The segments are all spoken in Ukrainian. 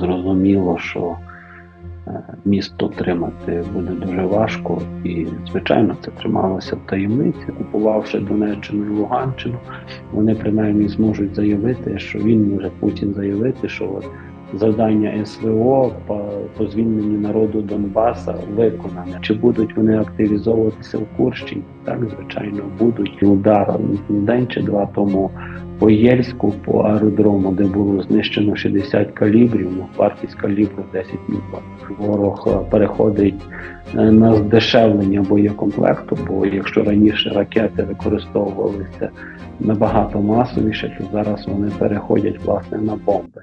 зрозуміло, що е, місто тримати буде дуже важко, і звичайно це трималося в таємниці, купувавши Донеччину і Луганщину, вони принаймні зможуть заявити, що він може Путін заявити, що от завдання СВО по, по звільненню народу Донбаса виконане. Чи будуть вони активізовуватися в Курщині? Так, звичайно, будуть удар день чи два тому по Єльську, по аеродрому, де було знищено 60 калібрів, ну, вартість калібру 10 мільйонів. Ворог е, переходить е, на здешевлення боєкомплекту, бо якщо раніше ракети використовувалися набагато масовіше, то зараз вони переходять власне на бомби.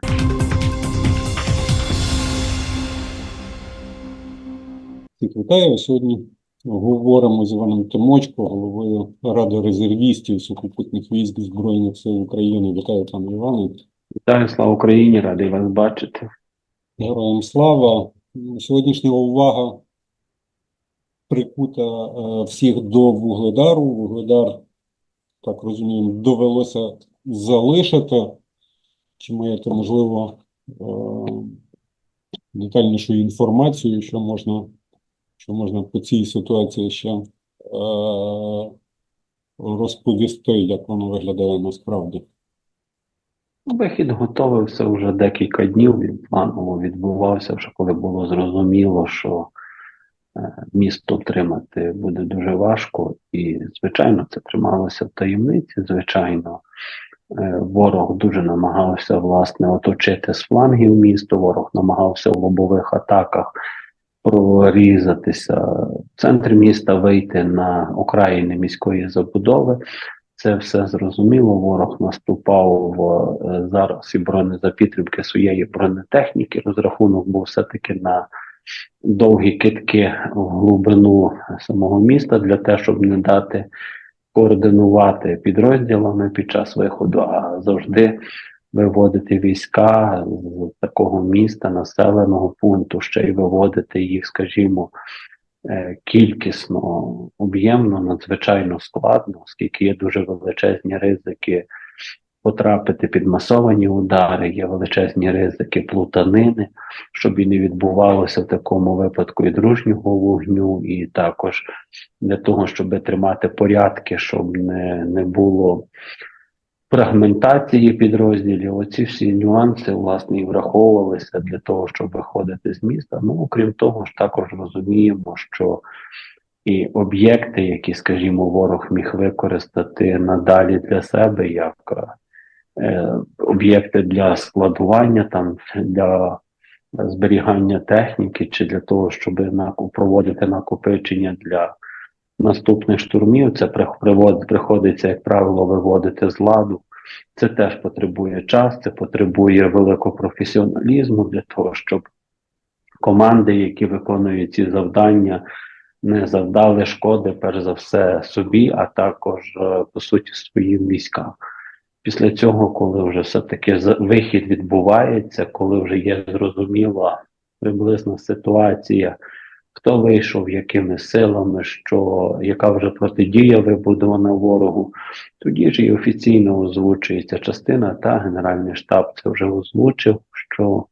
Вітаю. Сьогодні говоримо з Іваном Тимочко, головою Ради резервістів сухопутних військ Збройних сил України. Вітаю пане Іване. Вітаю, слава Україні, радий вас бачити. Героям слава. Сьогоднішня увага прикута е, всіх до Вугледару. Вугледар, так розуміємо, довелося залишити. Чи маєте, можливо, е, детальнішу інформацію, що можна, що можна по цій ситуації ще е, розповісти, як воно виглядає насправді? Вихід готовився вже декілька днів. Він планово відбувався, вже коли було зрозуміло, що е, місто тримати буде дуже важко, і, звичайно, це трималося в таємниці. Звичайно, Е, ворог дуже намагався власне оточити з флангів місто. Ворог намагався в лобових атаках прорізатися в центр міста, вийти на окраїни міської забудови. Це все зрозуміло. Ворог наступав е, зараз і бронезапідтримки своєї бронетехніки. Розрахунок був все-таки на довгі китки в глибину самого міста для того, щоб не дати координувати підрозділами під час виходу, а завжди виводити війська з такого міста, населеного пункту, ще й виводити їх, скажімо, е, кількісно, об'ємно, надзвичайно складно, оскільки є дуже величезні ризики потрапити під масовані удари, є величезні ризики плутанини, щоб і не відбувалося в такому випадку і дружнього вогню, і також для того, щоб тримати порядки, щоб не, не було. Фрагментації підрозділів, оці всі нюанси власне і враховувалися для того, щоб виходити з міста. Ну окрім того, ж також розуміємо, що і об'єкти, які, скажімо, ворог міг використати надалі для себе, як Е, об'єкти для складування, там для зберігання техніки, чи для того, щоб проводити накопичення для наступних штурмів. Це приходиться, як правило, виводити з ладу. Це теж потребує час, це потребує великого професіоналізму для того, щоб команди, які виконують ці завдання, не завдали шкоди, перш за все, собі, а також е, по суті своїм військам. Після цього, коли вже все-таки вихід відбувається, коли вже є зрозуміла приблизна ситуація, хто вийшов, якими силами, що яка вже протидія вибудована ворогу, тоді ж і офіційно озвучується частина, та Генеральний штаб це вже озвучив, що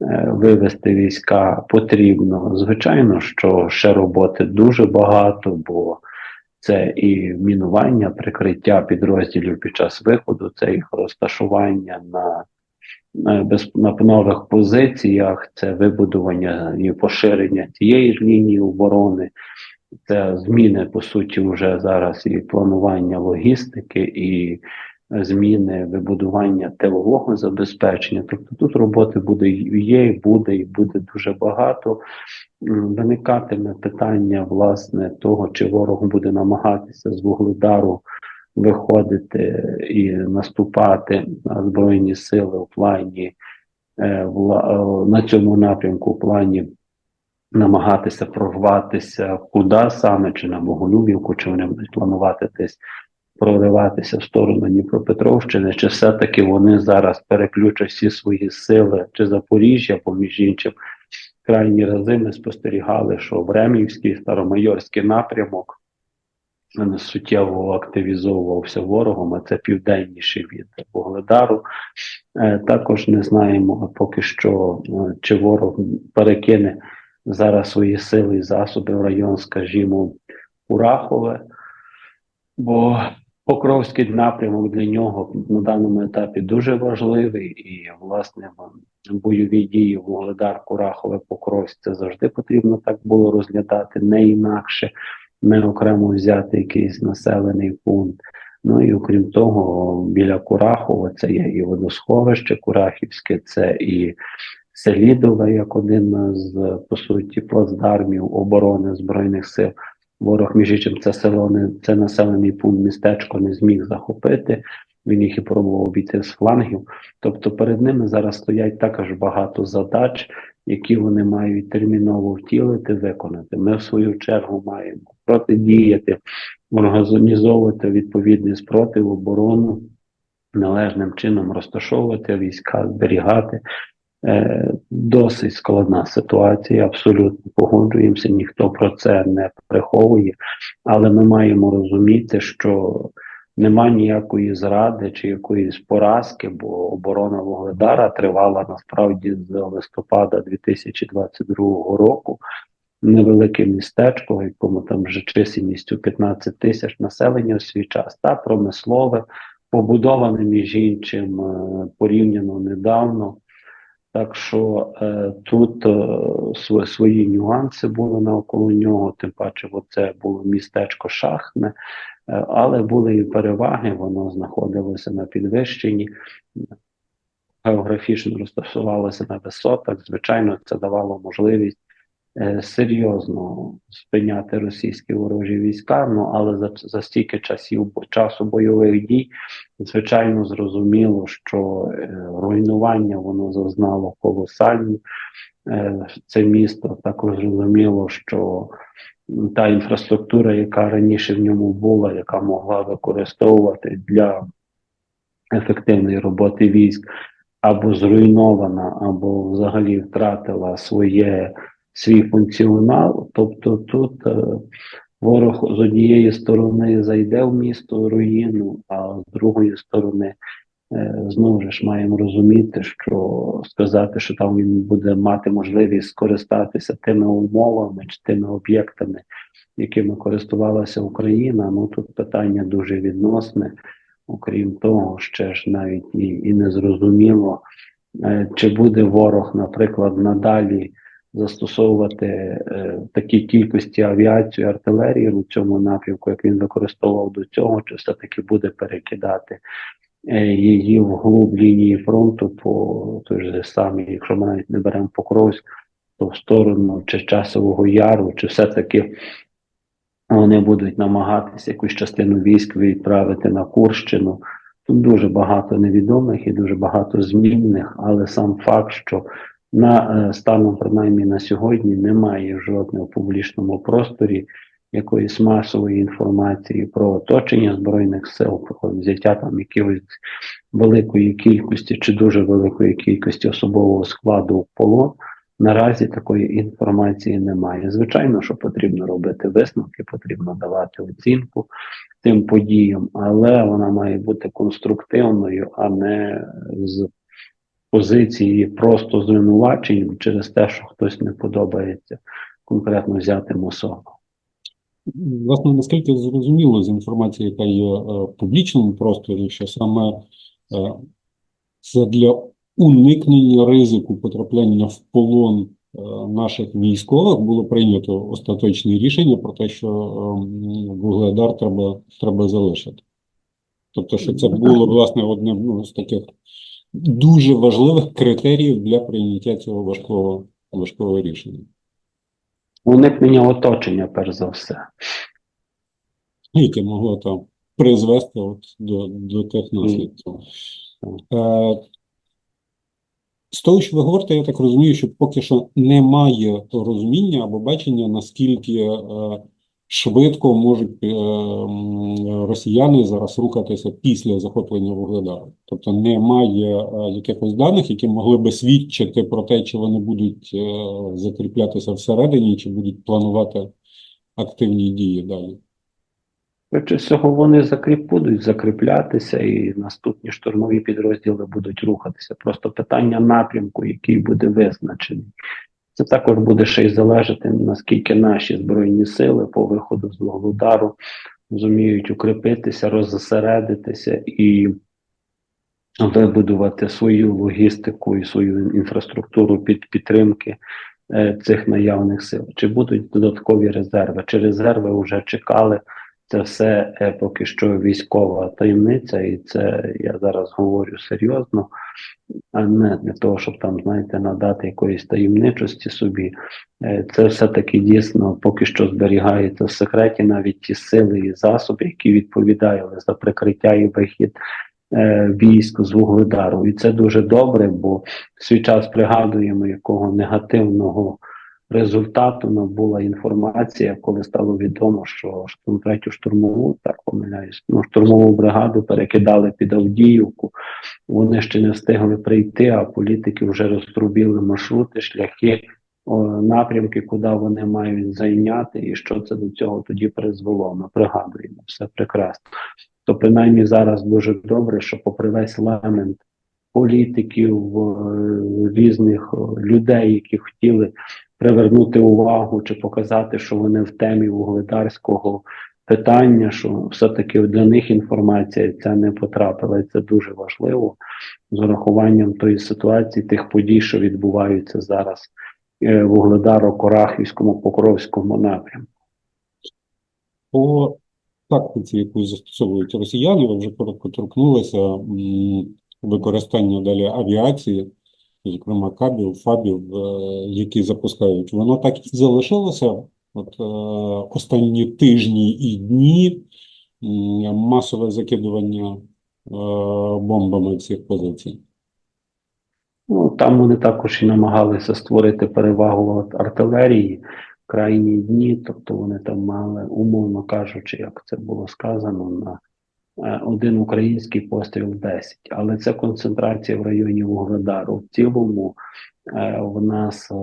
е, вивести війська потрібно. Звичайно, що ще роботи дуже багато, бо це і мінування, прикриття підрозділів під час виходу, це їх розташування на на нових позиціях, це вибудування і поширення цієї ж лінії оборони, це зміни по суті вже зараз і планування логістики, і зміни вибудування тилового забезпечення. Тобто тут роботи буде є, буде, і буде дуже багато виникатиме питання власне того, чи ворог буде намагатися з вугледару виходити і наступати на збройні сили в плані е, е, на цьому напрямку, в плані намагатися прорватися куди саме, чи на Боголюбівку, чи вони будуть планувати десь прориватися в сторону Дніпропетровщини, чи все-таки вони зараз переключать всі свої сили чи Запоріжжя, поміж іншим. Крайні рази ми спостерігали, що Времівський старомайорський напрямок суттєво активізовувався ворогом, а це південніший від Вогледару. Е, Також не знаємо поки що, е, чи ворог перекине зараз свої сили і засоби в район, скажімо, Курахове, бо Покровський напрямок для нього на даному етапі дуже важливий, і власне бойові дії Вугледар, Курахове, Покровськ це завжди потрібно так було розглядати, не інакше, не окремо взяти якийсь населений пункт. Ну і окрім того, біля Курахова це є і водосховище Курахівське, це і Селідове, як один з по суті плацдармів оборони збройних сил. Ворог, між іншим, це село не це населений пункт, містечко не зміг захопити. Він їх і пробував обійти з флангів. Тобто перед ними зараз стоять також багато задач, які вони мають терміново втілити, виконати. Ми в свою чергу маємо протидіяти, організовувати відповідний спротив, оборону, належним чином розташовувати війська, зберігати. Е, Досить складна ситуація, абсолютно погоджуємося, ніхто про це не приховує, але ми маємо розуміти, що нема ніякої зради чи якоїсь поразки, бо оборона Вугледара тривала насправді з листопада 2022 року. Невелике містечко, якому там вже чисельністю 15 тисяч населення у свій час, та промислове, побудоване між іншим е, порівняно недавно. Так що е, тут е, свої, нюанси були навколо нього, тим паче, це було містечко шахтне, е, але були і переваги, воно знаходилося на підвищенні, географічно розташувалося на висотах. Звичайно, це давало можливість е, серйозно спиняти російські ворожі війська. Ну але за, за стільки часів часу бойових дій, звичайно, зрозуміло, що е, руйнування воно зазнало колосальні. Е, це місто також зрозуміло, що та інфраструктура, яка раніше в ньому була, яка могла використовувати для ефективної роботи військ, або зруйнована, або взагалі втратила своє свій функціонал. Тобто тут е, ворог з однієї сторони зайде в місто руїну, а з другої сторони знову ж маємо розуміти, що сказати, що там він буде мати можливість скористатися тими умовами чи тими об'єктами, якими користувалася Україна. Ну тут питання дуже відносне. Окрім того, ще ж навіть і, і не зрозуміло, е, чи буде ворог, наприклад, надалі застосовувати е, такі кількості авіації, артилерії у цьому напрямку, як він використовував до цього, чи все-таки буде перекидати е, її вглуб лінії фронту по той же самій, якщо ми навіть не беремо Покровськ, то в сторону чи часового яру, чи все-таки вони будуть намагатися якусь частину військ відправити на Курщину. Тут дуже багато невідомих і дуже багато змінних, але сам факт, що на е, станом, принаймні на сьогодні, немає жодного в публічному просторі якоїсь масової інформації про оточення збройних сил, про взяття там якихось великої кількості чи дуже великої кількості особового складу в полон. Наразі такої інформації немає. Звичайно, що потрібно робити висновки, потрібно давати оцінку тим подіям, але вона має бути конструктивною, а не з позиції просто звинувачень через те, що хтось не подобається конкретно взятим особам. Власне, наскільки зрозуміло з інформації, яка є е, в публічному просторі, що саме е, це для уникнення ризику потрапляння в полон е, наших військових було прийнято остаточне рішення про те, що ем, Вугледар треба, треба залишити. Тобто, що це було власне одним ну, з таких дуже важливих критеріїв для прийняття цього важкого, важкого рішення. Уникнення оточення, перш за все. яке могло там призвести от до, до тих наслідків. Е, з того, що ви говорите, я так розумію, що поки що немає розуміння або бачення, наскільки е, швидко можуть е, росіяни зараз рухатися після захоплення Вугледара. Тобто немає е, якихось даних, які могли би свідчити про те, чи вони будуть е, закріплятися всередині, чи будуть планувати активні дії далі. Швидше всього, вони закріп будуть закріплятися, і наступні штурмові підрозділи будуть рухатися. Просто питання напрямку, який буде визначений. Це також буде ще й залежати, наскільки наші збройні сили по виходу з Вугледару зуміють укріпитися, роззасередитися і вибудувати свою логістику і свою інфраструктуру під підтримки е, цих наявних сил. Чи будуть додаткові резерви? Чи резерви вже чекали? Це все е, поки що військова таємниця, і це я зараз говорю серйозно, а не для того, щоб там, знаєте, надати якоїсь таємничості собі. Е, Це все-таки дійсно поки що зберігається в секреті навіть ті сили і засоби, які відповідали за прикриття і вихід е, військ з Вугледару. І це дуже добре, бо свій час пригадуємо, якого негативного результату набула інформація, коли стало відомо, що третю штурмову, так помиляюсь, ну штурмову бригаду перекидали під Авдіївку. Вони ще не встигли прийти, а політики вже розтрубіли маршрути, шляхи, напрямки, куди вони мають зайняти, і що це до цього тоді призвело. Ми пригадуємо все прекрасно. То принаймні зараз дуже добре, що попри весь лемент політиків, е, різних людей, які хотіли привернути увагу чи показати, що вони в темі вугледарського питання, що все-таки для них інформація ця не потрапила, і це дуже важливо з урахуванням тої ситуації, тих подій, що відбуваються зараз е, в Вугледаро-Корахівському, Покровському напрямку. По тактиці, яку застосовують росіяни, ви вже коротко торкнулися використання далі авіації, зокрема кабів, фабів, е, які запускають. Воно так і залишилося. От е, останні тижні і дні масове закидування е, бомбами цих позицій. Ну, там вони також і намагалися створити перевагу от артилерії в крайні дні, тобто вони там мали, умовно кажучи, як це було сказано, на один український постріл 10. Але це концентрація в районі Вугледару. В цілому е, в нас е,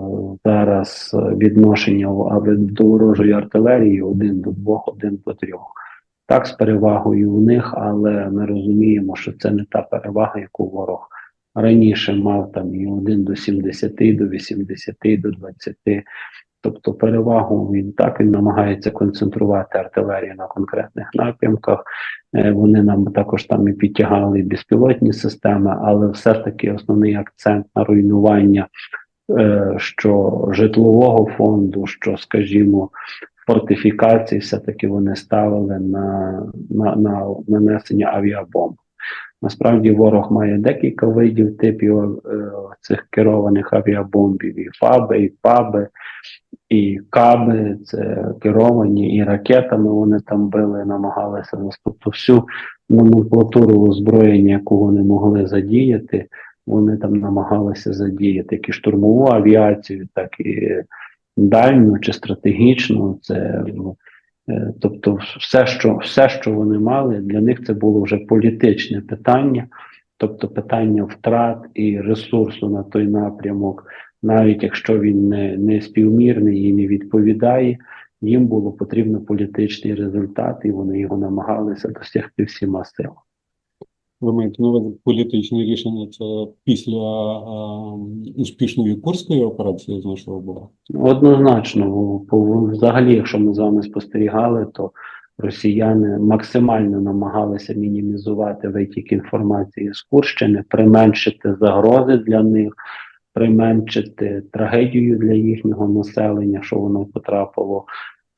зараз е, відношення до ворожої артилерії один до двох, один до трьох. Так, з перевагою у них, але ми розуміємо, що це не та перевага, яку ворог раніше мав там і 1 до 70, до 80, до 20. Тобто перевагу він так він намагається концентрувати артилерію на конкретних напрямках. Е, Вони нам також там і підтягали безпілотні системи, але все ж таки основний акцент на руйнування е, що житлового фонду, що, скажімо, фортифікації, все-таки вони ставили на, на, на нанесення авіабомб. Насправді ворог має декілька видів типів е, цих керованих авіабомбів, і ФАБи, і ПАБи, і КАБи, це керовані, і ракетами вони там били, намагалися тобто всю номенклатуру озброєння, яку вони могли задіяти, вони там намагалися задіяти. Як і штурмову авіацію, так і дальню чи стратегічну. Це ну, Тобто, все, що все, що вони мали, для них це було вже політичне питання, тобто питання втрат і ресурсу на той напрямок, навіть якщо він не, не співмірний і не відповідає, їм було потрібно політичний результат, і вони його намагалися досягти всіма силами. Ви маєте політичне рішення це після е, успішної Курської операції з нашого боку? Однозначно, взагалі, якщо ми з вами спостерігали, то росіяни максимально намагалися мінімізувати витік інформації з Курщини, применшити загрози для них, применшити трагедію для їхнього населення, що воно потрапило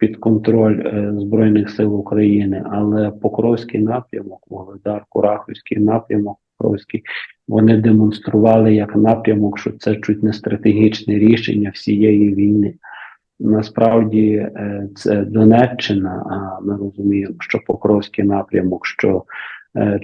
під контроль е, Збройних сил України. Але Покровський напрямок, Вугледар, Курахівський напрямок, Покровський, вони демонстрували як напрямок, що це чуть не стратегічне рішення всієї війни. Насправді е, це Донеччина, а ми розуміємо, що Покровський напрямок, що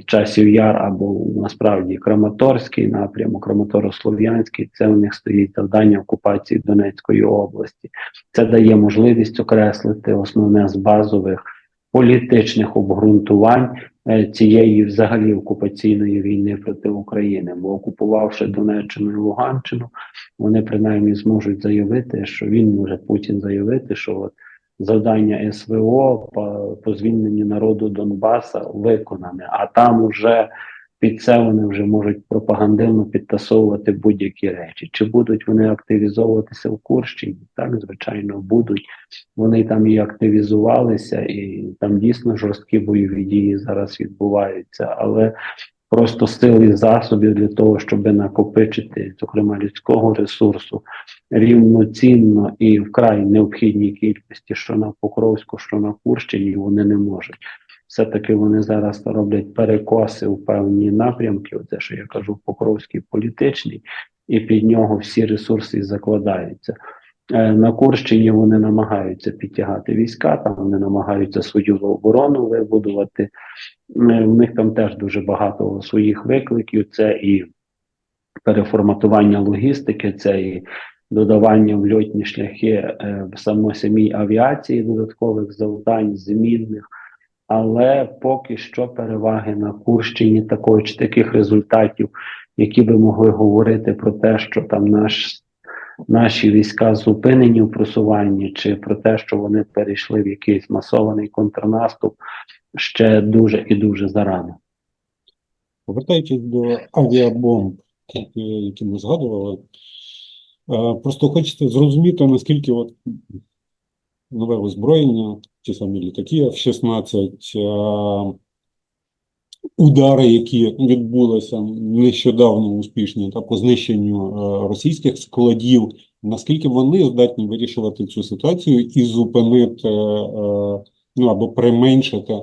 Часів Яр або насправді Краматорський напрямок, Краматоро-Слов'янський, це у них стоїть завдання окупації Донецької області. Це дає можливість окреслити основне з базових політичних обґрунтувань е, цієї взагалі окупаційної війни проти України, бо окупувавши Донеччину і Луганщину, вони принаймні зможуть заявити, що він може Путін заявити, що от завдання СВО по, по звільненню народу Донбаса виконане, а там уже під це вони вже можуть пропагандивно підтасовувати будь-які речі. Чи будуть вони активізовуватися в Курщині? Так, звичайно, будуть. Вони там і активізувалися, і там дійсно жорсткі бойові дії зараз відбуваються, але просто сил і засобів для того, щоб накопичити, зокрема людського ресурсу, рівноцінно і вкрай необхідній кількості, що на Покровську, що на Курщині, вони не можуть. Все-таки вони зараз роблять перекоси у певні напрямки, оце, що я кажу, Покровський політичний, і під нього всі ресурси закладаються. Е, На Курщині вони намагаються підтягати війська, там вони намагаються свою оборону вибудувати. Е, У них там теж дуже багато своїх викликів. Це і переформатування логістики, це і додавання в льотні шляхи е, в само самій авіації додаткових завдань, змінних. Але поки що переваги на Курщині такої чи таких результатів, які би могли говорити про те, що там наш наші війська зупинені в просуванні, чи про те, що вони перейшли в якийсь масований контрнаступ, ще дуже і дуже зарано. Повертаючись до авіабомб, які, ми згадували, просто хочеться зрозуміти, наскільки от нове озброєння, ті самі літаки F-16, е, удари, які відбулися нещодавно успішні та по знищенню е, російських складів, наскільки вони здатні вирішувати цю ситуацію і зупинити е, ну або применшити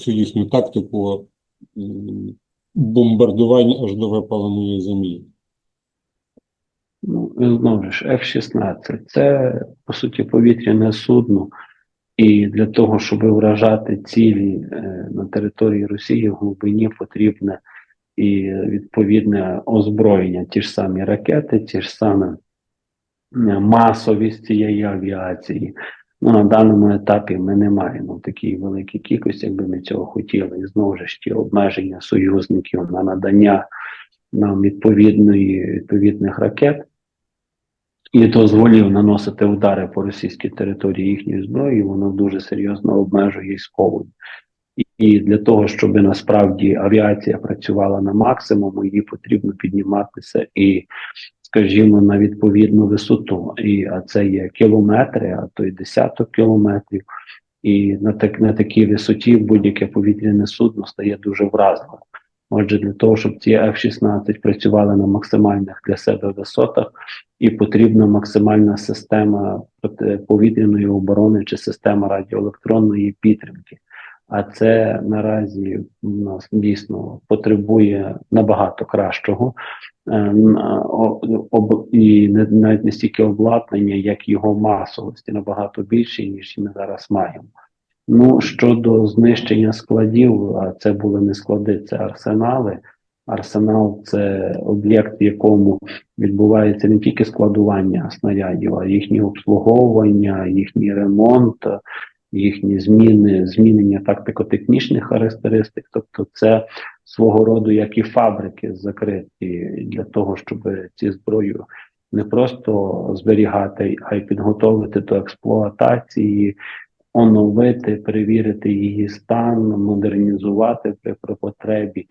цю їхню тактику м, бомбардувань аж до випаленої землі. Знову ж F-16 це по суті повітряне судно, і для того, щоб вражати цілі е, на території Росії в глибині потрібне і відповідне озброєння, ті ж самі ракети, ті ж самі е, масовість цієї авіації. Ну, на даному етапі ми не маємо такій великій кількості, якби ми цього хотіли. І знову ж ті обмеження союзників на надання нам відповідної відповідних ракет і дозволів наносити удари по російській території їхньої зброї, воно дуже серйозно обмежує. І, і для того, щоб насправді авіація працювала на максимум, її потрібно підніматися і, скажімо, на відповідну висоту. І а це є кілометри, а то й десяток кілометрів. І на так на такій висоті будь-яке повітряне судно стає дуже вразливим. Отже, для того, щоб ці F-16 працювали на максимальних для себе висотах, і потрібна максимальна система повітряної оборони чи система радіоелектронної підтримки. А це наразі у нас дійсно потребує набагато кращого е, і навіть не стільки обладнання, як його масовості набагато більше, ніж ми зараз маємо. Ну щодо знищення складів, а це були не склади, це арсенали. Арсенал це об'єкт, в якому відбувається не тільки складування снарядів, а їхнє обслуговування, їхній ремонт, їхні зміни, змінення тактико-технічних характеристик. Тобто, це свого роду як і фабрики закриті для того, щоб ці зброю не просто зберігати, а й підготовити до експлуатації оновити, перевірити її стан, модернізувати при, при потребі.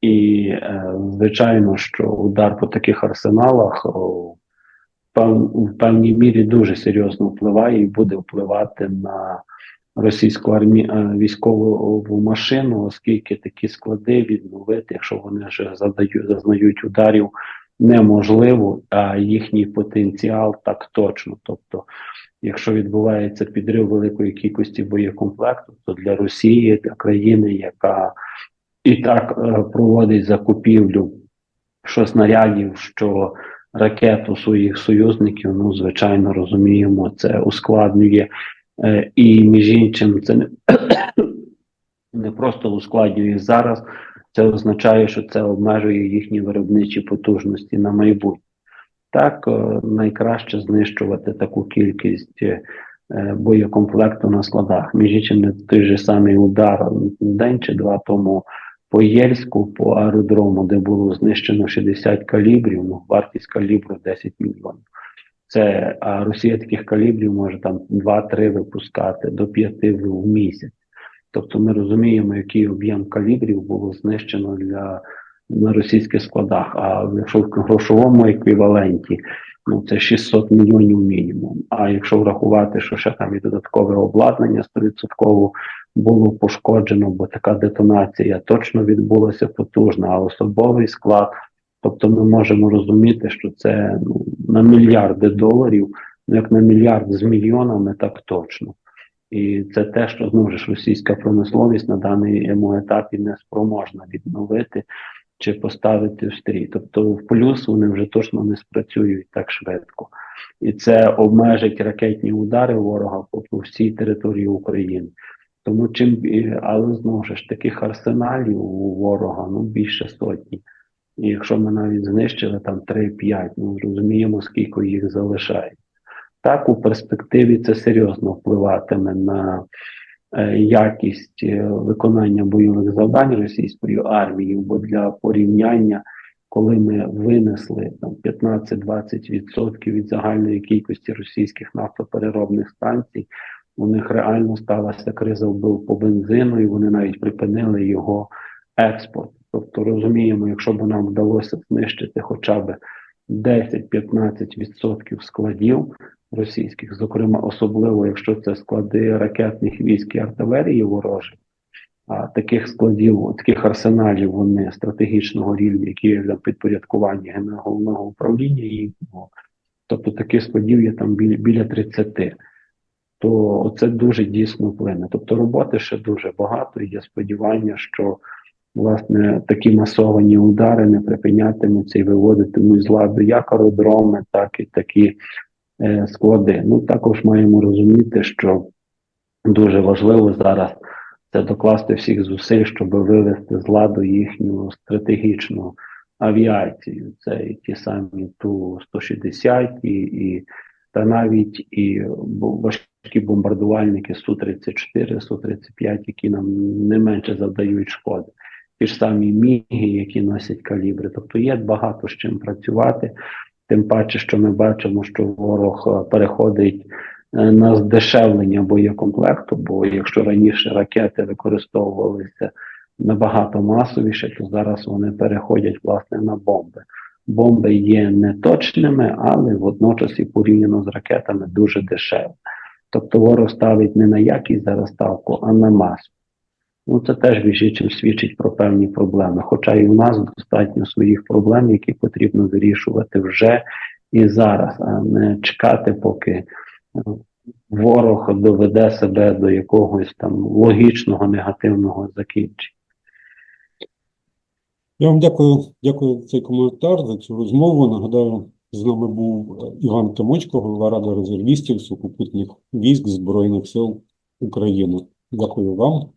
І, е, звичайно, що удар по таких арсеналах в певній мірі дуже серйозно впливає і буде впливати на російську армію е, військову машину, оскільки такі склади відновити, якщо вони вже задають, зазнають ударів, неможливо, а їхній потенціал так точно. Тобто Якщо відбувається підрив великої кількості боєкомплекту, то для Росії, для країни, яка і так е, проводить закупівлю що снарядів, що ракет у своїх союзників, ну звичайно розуміємо, це ускладнює е, і між іншим, це не, не просто ускладнює зараз. Це означає, що це обмежує їхні виробничі потужності на майбутнє. Так, е, найкраще знищувати таку кількість е, боєкомплекту на складах. Між іншим, той же самий удар день чи два тому по Єльську, по аеродрому, де було знищено 60 калібрів, ну, вартість калібру 10 мільйонів. Це а Росія таких калібрів може там 2-3 випускати до 5 в в місяць. Тобто ми розуміємо, який об'єм калібрів було знищено для на російських складах. А якщо в грошовому еквіваленті, ну це 600 мільйонів мінімум. А якщо врахувати, що ще там і додаткове обладнання 100% було пошкоджено, бо така детонація точно відбулася потужна, а особовий склад. Тобто ми можемо розуміти, що це ну, на мільярди доларів, ну як на мільярд з мільйонами, так точно. І це те, що знову ж російська промисловість на даному етапі не спроможна відновити чи поставити в стрій. Тобто в плюс вони вже точно не спрацюють так швидко. І це обмежить ракетні удари ворога по, всій території України. Тому чим але знову ж таких арсеналів у ворога ну більше сотні. І якщо ми навіть знищили там 3-5, ну розуміємо, скільки їх залишає. Так, у перспективі це серйозно впливатиме на якість е, виконання бойових завдань російською армією, бо для порівняння, коли ми винесли там 15-20% від загальної кількості російських нафтопереробних станцій, у них реально сталася криза вбив по бензину, і вони навіть припинили його експорт. Тобто розуміємо, якщо б нам вдалося знищити хоча б 10-15% складів російських, зокрема, особливо якщо це склади ракетних військ і артилерії ворожих, а таких складів, таких арсеналів вони стратегічного рівня, які є підпорядкування Генерального головного управління їхнього, тобто таких складів є там біля, біля 30 то це дуже дійсно вплине. Тобто роботи ще дуже багато, і є сподівання, що власне такі масовані удари не припинятимуться і виводитимуть з ладу як аеродроми, так і такі склади. Ну також маємо розуміти, що дуже важливо зараз це докласти всіх зусиль, щоб вивести з ладу їхню стратегічну авіацію. Це і ті самі ту 160 і, і та навіть і важкі бомбардувальники Су-34, Су-35, які нам не менше завдають шкоди. Ті ж самі міги, які носять калібри. Тобто є багато з чим працювати. Тим паче, що ми бачимо, що ворог е, переходить е, на здешевлення боєкомплекту, бо якщо раніше ракети використовувалися набагато масовіше, то зараз вони переходять власне на бомби. Бомби є неточними, але водночас і порівняно з ракетами дуже дешеві. Тобто ворог ставить не на якість зараз ставку, а на масу. Ну, це теж більш чим свідчить про певні проблеми. Хоча і у нас достатньо своїх проблем, які потрібно вирішувати вже і зараз, а не чекати, поки е, ворог доведе себе до якогось там логічного негативного закінчення. Я вам дякую, дякую за цей коментар, за цю розмову. Нагадаю, з нами був е, Іван Тимочко, голова Ради резервістів сухопутних військ Збройних сил України. Дякую вам.